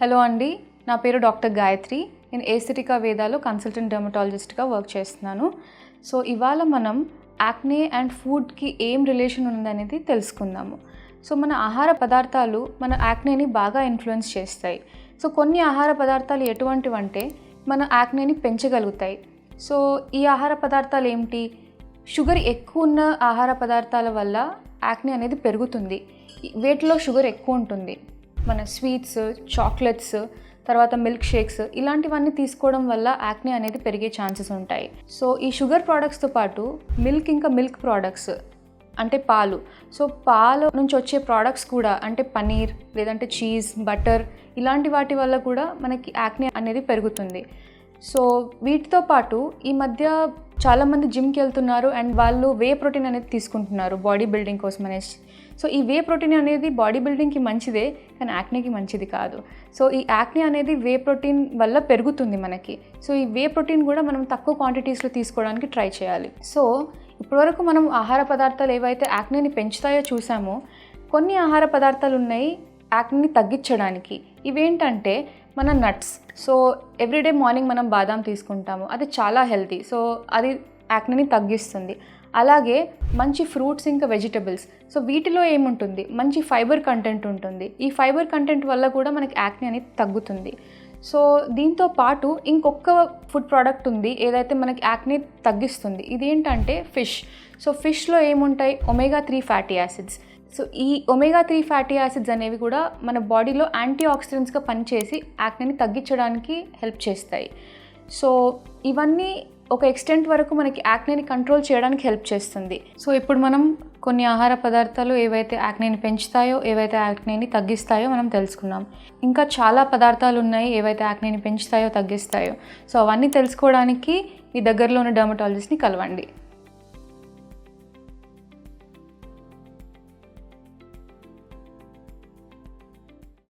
Hello అండి నా పేరు డాక్టర్ గాయత్రి. నేను ఏస్థెటికా వేదాలో కన్సల్టెంట్ డెర్మటాలజిస్ట్గా వర్క్ చేస్తున్నాను. సో ఇవాళ మనం యాక్నే అండ్ ఫుడ్కి ఏం రిలేషన్ ఉందనేది తెలుసుకుందాము. సో మన ఆహార పదార్థాలు మన యాక్నేని బాగా ఇన్ఫ్లుయెన్స్ చేస్తాయి. సో కొన్ని ఆహార పదార్థాలు ఎటువంటివంటే మన యాక్నేని పెంచగలుగుతాయి. సో ఈ ఆహార పదార్థాలు ఏమిటి? షుగర్ ఎక్కువ ఉన్న ఆహార పదార్థాల వల్ల యాక్నే అనేది పెరుగుతుంది. వేటిలో షుగర్ ఎక్కువ ఉంటుంది మన స్వీట్స్ చాక్లెట్స్ తర్వాత మిల్క్ షేక్స్ ఇలాంటివన్నీ తీసుకోవడం వల్ల యాక్నే అనేది పెరిగే ఛాన్సెస్ ఉంటాయి. సో ఈ షుగర్ ప్రోడక్ట్స్తో పాటు మిల్క్ ఇంకా మిల్క్ ప్రోడక్ట్స్ అంటే పాలు. సో పాలు నుంచి వచ్చే ప్రోడక్ట్స్ కూడా అంటే పనీర్ లేదంటే చీజ్ బటర్ ఇలాంటి వాటి వల్ల కూడా మనకి యాక్నే అనేది పెరుగుతుంది. సో వీటితో పాటు ఈ మధ్య చాలామంది జిమ్కి వెళ్తున్నారు అండ్ వాళ్ళు వే ప్రోటీన్ అనేది తీసుకుంటున్నారు బాడీ బిల్డింగ్ కోసం అనేసి. సో ఈ వే ప్రోటీన్ అనేది బాడీ బిల్డింగ్కి మంచిదే కానీ యాక్నేకి మంచిది కాదు. సో ఈ యాక్నే అనేది వే ప్రోటీన్ వల్ల పెరుగుతుంది మనకి. సో ఈ వే ప్రోటీన్ కూడా మనం తక్కువ క్వాంటిటీస్లో తీసుకోవడానికి ట్రై చేయాలి. సో ఇప్పటివరకు మనం ఆహార పదార్థాలు ఏవైతే యాక్నేని పెంచుతాయో చూసామో కొన్ని ఆహార పదార్థాలు ఉన్నాయి యాక్ని తగ్గించడానికి. ఇవేంటంటే మన నట్స్ సో ఎవ్రీడే మార్నింగ్ మనం బాదాం తీసుకుంటాము. అది చాలా హెల్తీ సో అది యాక్ని తగ్గిస్తుంది. అలాగే మంచి ఫ్రూట్స్ ఇంకా వెజిటబుల్స్ సో వీటిలో ఏముంటుంది? మంచి ఫైబర్ కంటెంట్ ఉంటుంది. ఈ ఫైబర్ కంటెంట్ వల్ల కూడా మనకి యాక్ని అనేది తగ్గుతుంది. సో దీంతో పాటు ఇంకొక ఫుడ్ ప్రోడక్ట్ ఉంది ఏదైతే మనకి యాక్ని తగ్గిస్తుంది. ఇదేంటంటే ఫిష్ సో ఫిష్లో ఏముంటాయి? Omega three fatty acids so ఈ ఒమేగా త్రీ ఫ్యాటీ యాసిడ్స్ అనేవి కూడా మన బాడీలో యాంటీ ఆక్సిడెంట్స్గా పనిచేసి యాక్ని తగ్గించడానికి హెల్ప్ చేస్తాయి. సో ఇవన్నీ ఒక ఎక్స్టెంట్ వరకు మనకి యాక్నేని కంట్రోల్ చేయడానికి హెల్ప్ చేస్తుంది. సో ఇప్పుడు మనం కొన్ని ఆహార పదార్థాలు ఏవైతే యాక్నేని పెంచుతాయో ఏవైతే యాక్నేని తగ్గిస్తాయో మనం తెలుసుకున్నాం ఇంకా చాలా పదార్థాలు ఉన్నాయి ఏవైతే యాక్నేని పెంచుతాయో తగ్గిస్తాయో. సో అవన్నీ తెలుసుకోవడానికి మీ దగ్గరలో ఉన్న డర్మటాలజిస్ట్ని కలవండి.